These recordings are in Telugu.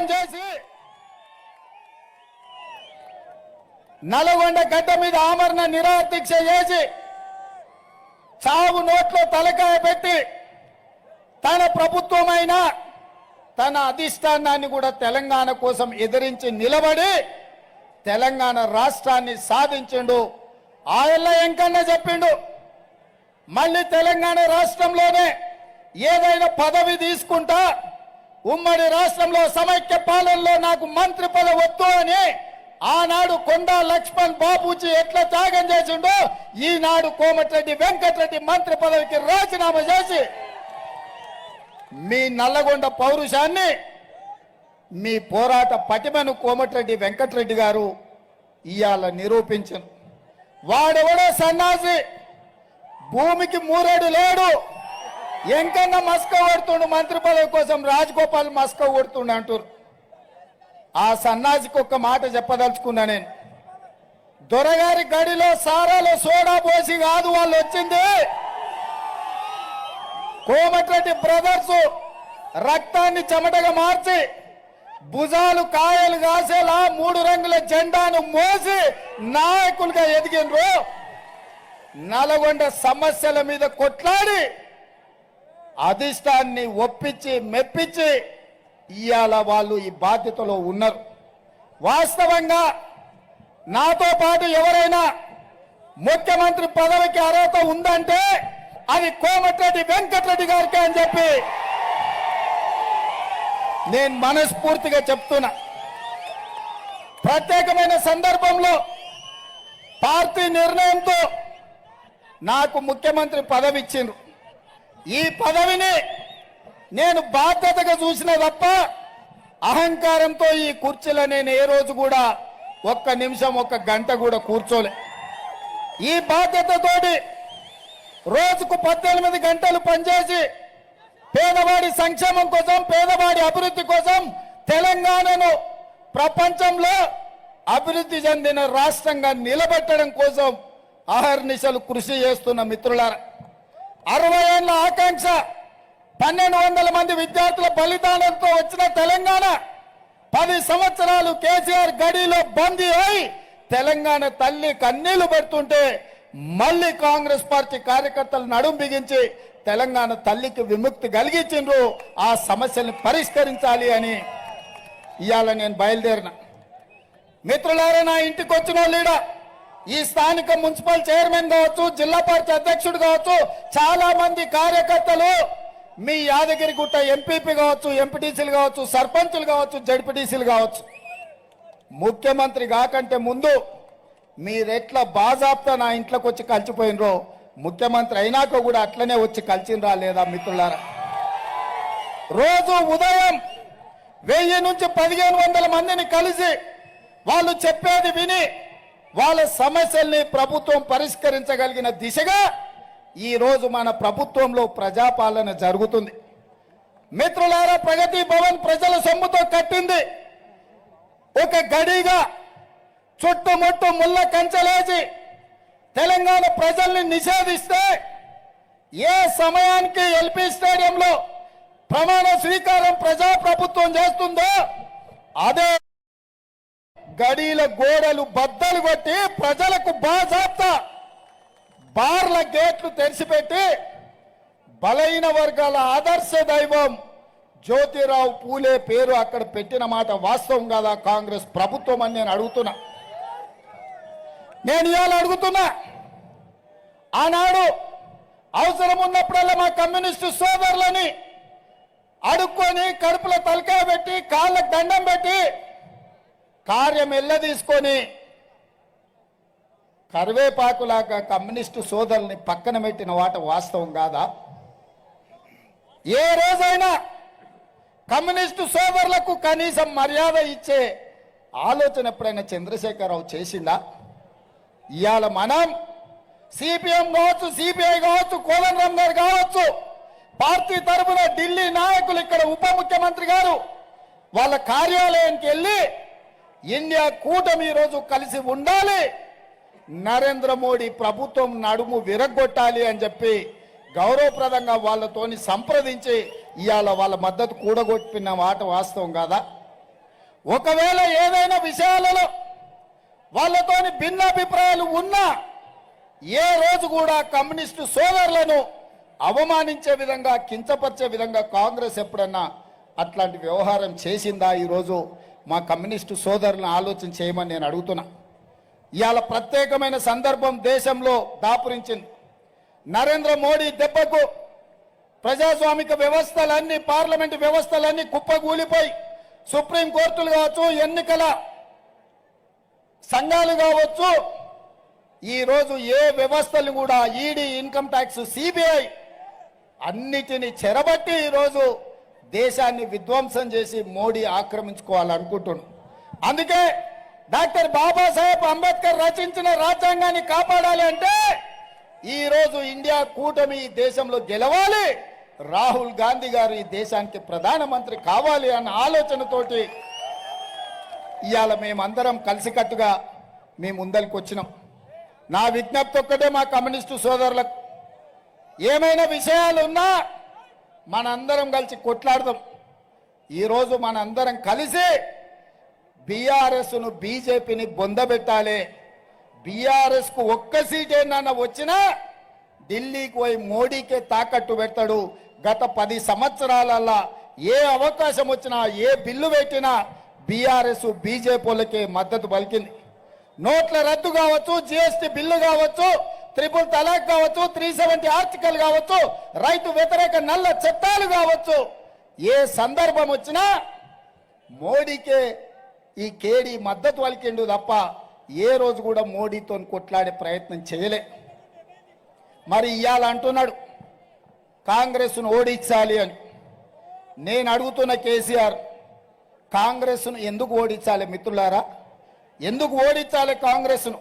త్యాగం చేసి? నల్గొండ గడ్డ మీద ఆమరణ నిరాదీక్ష చేసి చావు నోట్లో తలకాయ పెట్టి తన ప్రభుత్వమైన తన అధిష్టానాన్ని కూడా తెలంగాణ కోసం ఎదిరించి నిలబడి తెలంగాణ రాష్ట్రాన్ని సాధించిండు. ఆయన ఎంకన్నా చెప్పిండు. మళ్ళీ తెలంగాణ రాష్ట్రంలోనే ఏదైనా పదవి తీసుకుంటా ఉమ్మడి రాష్ట్రంలో సమైక్య పాలనలో నాకు మంత్రి పదవి వద్దు అని ఆనాడు కొండా లక్ష్మణ్ బాబూజీ ఎట్లా త్యాగం చేసిండో ఈనాడు కోమటిరెడ్డి వెంకటరెడ్డి మంత్రి పదవికి రాజీనామా చేసి మీ నల్లగొండ పౌరుషాన్ని మీ పోరాట పటిమను కోమటిరెడ్డి వెంకటరెడ్డి గారు ఇవాళ నిరూపించను. వాడెవడో సన్నాసి భూమికి మూరేడు లేడు. ఎంకన్నా మస్క కొడుతుండు మంత్రి పదవి కోసం రాజగోపాల్ మస్క కొడుతుండు అంటారు ఆ సన్నాసికి ఒక్క మాట చెప్పదలుచుకున్నా నేను. దొరగారి గడిలో సారాలో సోడా పోసి కాదు వాళ్ళు వచ్చింది. కోమటిరెడ్డి బ్రదర్స్ రక్తాన్ని చెమటగా మార్చి భుజాలు కాయలు కాసేలా మూడు రంగుల జెండాను మోసి నాయకులుగా ఎదిగినరు నల్గొండ సమస్యల మీద కొట్లాడి అధిష్టాన్ని ఒప్పించి మెప్పించి ఇవాళ వాళ్ళు ఈ బాధ్యతలో ఉన్నారు. వాస్తవంగా నాతో పాటు ఎవరైనా ముఖ్యమంత్రి పదవికి అర్హత ఉందంటే అది కోమటిరెడ్డి వెంకటరెడ్డి గారికి అని చెప్పి నేను మనస్ఫూర్తిగా చెప్తున్నా. ప్రత్యేకమైన సందర్భంలో పార్టీ నిర్ణయంతో నాకు ముఖ్యమంత్రి పదవి ఇచ్చిండ్రు ఈ పదవిని నేను బాధ్యతగా చూసిన తప్ప అహంకారంతో ఈ కుర్చీలో నేను ఏ రోజు కూడా ఒక్క నిమిషం ఒక్క గంట కూడా కూర్చోలే. ఈ బాధ్యతతోటి రోజుకు పద్దెనిమిది గంటలు పనిచేసి పేదవాడి సంక్షేమం కోసం పేదవాడి అభివృద్ధి కోసం తెలంగాణను ప్రపంచంలో అభివృద్ధి చెందిన రాష్ట్రంగా నిలబెట్టడం కోసం ఆహర్నిశలు కృషి చేస్తున్న మిత్రులారా. అరవై ఏళ్ళ ఆకాంక్ష పన్నెండు వందల మంది విద్యార్థుల బలిదానంతో వచ్చిన తెలంగాణ పది సంవత్సరాలు కేసీఆర్ గడిలో బందీ అయి తెలంగాణ తల్లి కన్నీళ్ళు పెడుతుంటే మళ్ళీ కాంగ్రెస్ పార్టీ కార్యకర్తలు నడుం బిగించి తెలంగాణ తల్లికి విముక్తి కలిగించిండ్రు. ఆ సమస్యను పరిష్కరించాలి అని ఇవాళ నేను బయలుదేరిన. మిత్రులారా నా ఇంటికి వచ్చిన వాళ్ళీడ ఈ స్థానిక మున్సిపల్ చైర్మన్ కావచ్చు జిల్లా పార్టీ అధ్యక్షుడు కావచ్చు చాలా మంది కార్యకర్తలు మీ యాదగిరిగుట్ట ఎంపీపీ కావచ్చు ఎంపీటీసీలు కావచ్చు సర్పంచులు కావచ్చు జడ్పీటీసీలు కావచ్చు. ముఖ్యమంత్రి కాకంటే ముందు మీరెట్లా బాజాప్తా నా ఇంట్లోకి వచ్చి కలిసిపోయినరో ముఖ్యమంత్రి అయినాక కూడా అట్లనే వచ్చి కలిసినరా లేదా మిత్రులారా? రోజు ఉదయం వెయ్యి నుంచి పదిహేను వందల మందిని కలిసి వాళ్ళు చెప్పేది విని వాళ్ళ సమస్యల్ని ప్రభుత్వం పరిష్కరించగలిగిన దిశగా ఈ రోజు మన ప్రభుత్వంలో ప్రజాపాలన జరుగుతుంది. మిత్రులారా ప్రగతి భవన్ ప్రజల సొమ్ముతో కట్టింది. ఒక గడిగా చుట్టుముట్టు ముళ్ళ కంచెలేసి తెలంగాణ ప్రజల్ని నిషేధిస్తే ఏ సమయానికి ఎల్పి స్టేడియంలో ప్రమాణ స్వీకారం ప్రజాప్రభుత్వం చేస్తుందో అదే గడీల గోడలు బద్దలు కొట్టి ప్రజలకు బాజాప్తా. బార్ల గేట్లు తెరిచిపెట్టి బలైన వర్గాల ఆదర్శ దైవం జ్యోతిరావు పూలే పేరు అక్కడ పెట్టిన మాట వాస్తవం కాదా? కాంగ్రెస్ ప్రభుత్వం అని నేను అడుగుతున్నా. నేను ఇవాళ అడుగుతున్నా. ఆనాడు అవసరం ఉన్నప్పుడల్లా మా కమ్యూనిస్టు సోదరులని అడుక్కొని కడుపులో తలకాయ పెట్టి కాళ్ళకు దండం పెట్టి కార్యం ఎల్ల తీసుకొని కరివేపాకులాగా కమ్యూనిస్టు సోదరుల్ని పక్కన పెట్టిన వాట వాస్తవం కాదా? ఏ రోజైనా కమ్యూనిస్టు సోదరులకు కనీసం మర్యాద ఇచ్చే ఆలోచన ఎప్పుడైనా చంద్రశేఖరరావు చేసిందా? ఇవాళ మనం సిపిఎం కావచ్చు సిపిఐ కావచ్చు కోదండరామ్ గారు కావచ్చు పార్టీ తరఫున ఢిల్లీ నాయకులు ఇక్కడ ఉప ముఖ్యమంత్రి గారు వాళ్ళ కార్యాలయానికి వెళ్ళి ఇండియా కూటమి ఈరోజు కలిసి ఉండాలి. నరేంద్ర మోడీ ప్రభుత్వం నడుము విరగొట్టాలి అని చెప్పి గౌరవప్రదంగా వాళ్ళతోని సంప్రదించి ఇవాళ వాళ్ళ మద్దతు కూడగొట్టిన మాట వాస్తవం కాదా? ఒకవేళ ఏదైనా విషయాలలో వాళ్ళతోని భిన్నాభిప్రాయాలు ఉన్నా ఏ రోజు కూడా కమ్యూనిస్టు సోదరులను అవమానించే విధంగా కించపరిచే విధంగా కాంగ్రెస్ ఎప్పుడన్నా అట్లాంటి వ్యవహారం చేసిందా ఈరోజు మా కమ్యూనిస్టు సోదరులను ఆలోచన చేయమని నేను అడుగుతున్నా. ఇవాళ ప్రత్యేకమైన సందర్భం దేశంలో దాపురించింది. నరేంద్ర మోడీ దెబ్బకు ప్రజాస్వామిక వ్యవస్థలన్నీ పార్లమెంటు వ్యవస్థలన్నీ కుప్పగూలిపోయి సుప్రీం కోర్టులు కావచ్చు ఎన్నికల సంఘాలు కావచ్చు ఈరోజు ఏ వ్యవస్థలు కూడా ఈడీ ఇన్కమ్ ట్యాక్స్ సిబిఐ అన్నిటినీ చెరబట్టి ఈరోజు దేశాన్ని విధ్వంసం చేసి మోడీ ఆక్రమించుకోవాలనుకుంటున్నాం. అందుకే డాక్టర్ బాబాసాహెబ్ అంబేద్కర్ రచించిన రాజ్యాంగాన్ని కాపాడాలి అంటే ఈరోజు ఇండియా కూటమి ఈ దేశంలో గెలవాలి. రాహుల్ గాంధీ గారు ఈ దేశానికి ప్రధానమంత్రి కావాలి అన్న ఆలోచనతోటి ఇవాళ మేమందరం కలిసికట్టుగా మీ ముందరికి వచ్చినాం. నా విజ్ఞప్తి ఒక్కటే మా కమ్యూనిస్టు సోదరులకు. ఏమైనా విషయాలు ఉన్నా మనందరం కలిసి కొట్లాడదాం. ఈరోజు మనందరం కలిసి బీఆర్ఎస్ను బీజేపీని బొందబెట్టాలి. బీఆర్ఎస్కు ఒక్క సీట్ ఏమన్నా వచ్చినా ఢిల్లీకి పోయి మోడీకే తాకట్టు పెడతాడు. గత పది సంవత్సరాలల్లా ఏ అవకాశం వచ్చినా ఏ బిల్లు పెట్టినా బీఆర్ఎస్ బీజేపీలకే మద్దతు పలికింది. నోట్ల రద్దు కావచ్చు జిఎస్టి బిల్లు కావచ్చు త్రిపుల్ తలాక్ కావచ్చు త్రీ సెవెంటీ ఆర్టికల్ కావచ్చు రైతు వ్యతిరేక నల్ల చట్టాలు కావచ్చు. ఏ సందర్భం వచ్చినా మోడీకే ఈ కేడీ మద్దతు వలికిండు తప్ప ఏ రోజు కూడా మోడీతో కొట్లాడే ప్రయత్నం చేయలే. మరి ఇవాళ అంటున్నాడు కాంగ్రెస్ను ఓడించాలి అని. నేను అడుగుతున్న కేసీఆర్ కాంగ్రెస్ను ఎందుకు ఓడించాలి మిత్రులారా? ఎందుకు ఓడించాలి కాంగ్రెస్ను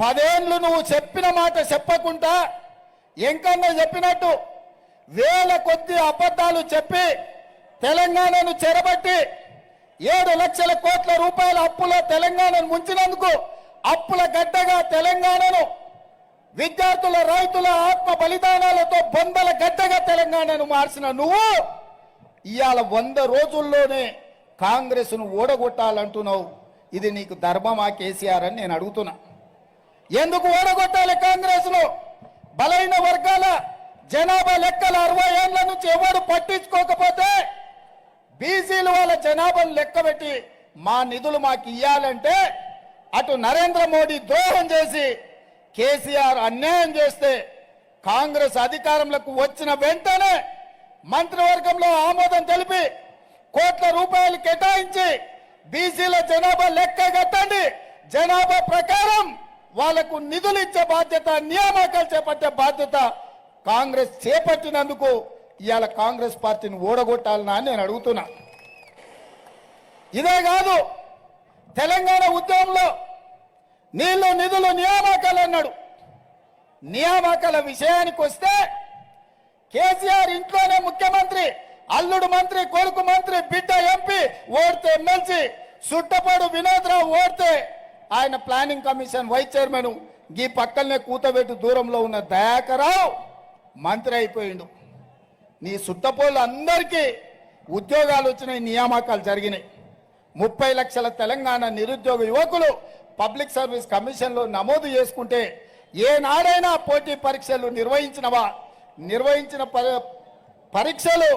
పదేండ్లు నువ్వు చెప్పిన మాట చెప్పకుండా ఎంకన్నా చెప్పినట్టు వేల కొద్ది అబద్ధాలు చెప్పి తెలంగాణను చెరబట్టి ఏడు లక్షల కోట్ల రూపాయల అప్పులో తెలంగాణను ముంచినందుకు అప్పుల గడ్డగా తెలంగాణను విద్యార్థుల రైతుల ఆత్మ బలిదానాలతో బొందల గడ్డగా తెలంగాణను మార్చిన నువ్వు ఇవాళ వంద రోజుల్లోనే కాంగ్రెస్ను ఓడగొట్టాలంటున్నావు. ఇది నీకు ధర్మమా కేసీఆర్ అని నేను అడుగుతున్నా. ఎందుకు ఓడగొట్టాలి కాంగ్రెస్లో బలైన వర్గాల జనాభా లెక్కల అరవై ఏళ్ళ నుంచి ఎవరు పట్టించుకోకపోతే బీసీలు వాళ్ళ జనాభాను లెక్కబెట్టి మా నిధులు మాకు ఇయ్యాలంటే అటు నరేంద్ర మోడీ ద్రోహం చేసి కేసీఆర్ అన్యాయం చేస్తే కాంగ్రెస్ అధికారంలోకి వచ్చిన వెంటనే మంత్రివర్గంలో ఆమోదం తెలిపి కోట్ల రూపాయలు కేటాయించి బీసీల జనాభా లెక్క కట్టండి. జనాభా ప్రకారం వాళ్ళకు నిధులు ఇచ్చే బాధ్యత నియామకాలు చేపట్టే బాధ్యత కాంగ్రెస్ చేపట్టినందుకు ఇవాళ కాంగ్రెస్ పార్టీని ఓడగొట్టాలనా అని నేను అడుగుతున్నా. ఇదే కాదు తెలంగాణ ఉద్యమంలో నీళ్ళు నిధులు నియామకాలు అన్నాడు. నియామకాల విషయానికి వస్తే కేసీఆర్ ఇంట్లోనే ముఖ్యమంత్రి అల్లుడు మంత్రి కొడుకు మంత్రి బిడ్డ ఎంపీ ఓడితే ఎమ్మెల్సీ సుట్టపాడు వినోద్రావు ఓడితే ఆయన ప్లానింగ్ కమిషన్ వైస్ చైర్మన్ ఈ పక్కనే కూతబెట్టు దూరంలో ఉన్న దయాకరావు మంత్రి అయిపోయిండు. నీ సుట్టపోళ్ళు అందరికీ ఉద్యోగాలు వచ్చినాయి నియామకాలు జరిగినాయి. ముప్పై లక్షల తెలంగాణ నిరుద్యోగ యువకులు పబ్లిక్ సర్వీస్ కమిషన్లో నమోదు చేసుకుంటే ఏనాడైనా పోటీ పరీక్షలు నిర్వహించినవా? నిర్వహించిన పరీక్షలు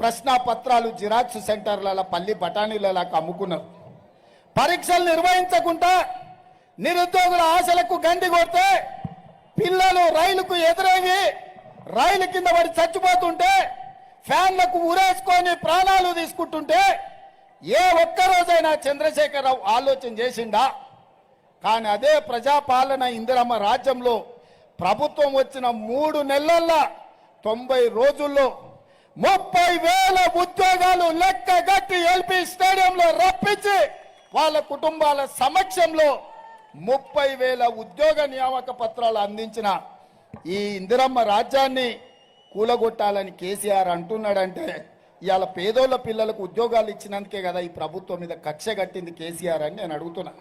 ప్రశ్న పత్రాలు జిరాక్స్ సెంటర్ల పల్లి బఠానీలలాగా అమ్ముకున్నారు. పరీక్షలు నిర్వహించకుండా నిరుద్యోగుల ఆశలకు గండి కొడితే పిల్లలు రైలుకు ఎదురయ్యి రైలు కింద పడి చచ్చిపోతుంటే ఫ్యాన్లకు ఉరేసుకొని ప్రాణాలు తీసుకుంటుంటే ఏ ఒక్క రోజైనా చంద్రశేఖరరావు ఆలోచన చేసిండా? కానీ అదే ప్రజాపాలన ఇందిరమ్మ రాజ్యంలో ప్రభుత్వం వచ్చిన మూడు నెలల్లో తొంభై రోజుల్లో ముప్పై వేల ఉద్యోగాలు లెక్క గట్టి ఎల్పి స్టేడియంలో రప్పించి వాళ్ళ కుటుంబాల సమక్షంలో ముప్పై వేల ఉద్యోగ నియామక పత్రాలు అందించిన ఈ ఇందిరమ్మ రాజ్యాన్ని కూలగొట్టాలని కేసీఆర్ అంటున్నాడంటే ఇవాళ పేదోళ్ళ పిల్లలకు ఉద్యోగాలు ఇచ్చినందుకే కదా ఈ ప్రభుత్వం మీద కక్ష కట్టింది కేసీఆర్ అని నేను అడుగుతున్నా.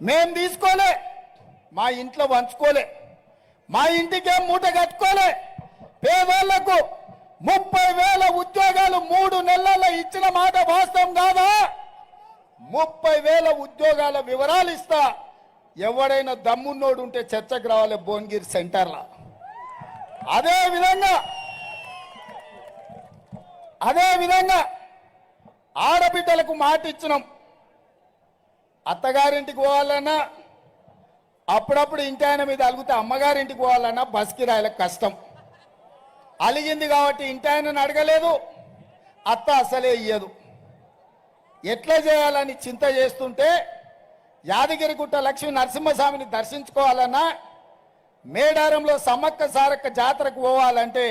మేం తీసుకోలే మా ఇంట్లో వంచుకోలే మా ఇంటికే మూట కట్టుకోలే. పేదోళ్ళకు ముప్పై వేల ఉద్యోగాలు మూడు నెలల్లో ఇచ్చిన మాట వాస్తవం కాదా? ముప్పై వేల ఉద్యోగాల వివరాలు ఇస్తా. ఎవడైనా దమ్మున్నోడు ఉంటే చర్చకు రావాలి భువనగిరి సెంటర్లో. అదే విధంగా అదే విధంగా ఆడబిడ్డలకు మాట ఇచ్చినాం. అత్తగారింటికి పోవాలన్నా అప్పుడప్పుడు ఇంటి ఆయన మీద అలిగితే అమ్మగారింటికి పోవాలన్నా బస్ కిరాయిలకు కష్టం. అలిగింది కాబట్టి ఇంటి ఆయనను అడగలేదు అత్త అసలే ఇయ్యదు. ఎట్లా చేయాలని చింత చేస్తుంటే యాదగిరిగుట్ట లక్ష్మీ నరసింహస్వామిని దర్శించుకోవాలన్నా మేడారంలో సమ్మక్క సారక్క జాతరకు పోవాలంటే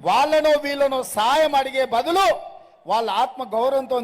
వాళ్ళనో వీళ్ళనో సాయం అడిగే బదులు వాళ్ళ ఆత్మ గౌరవంతో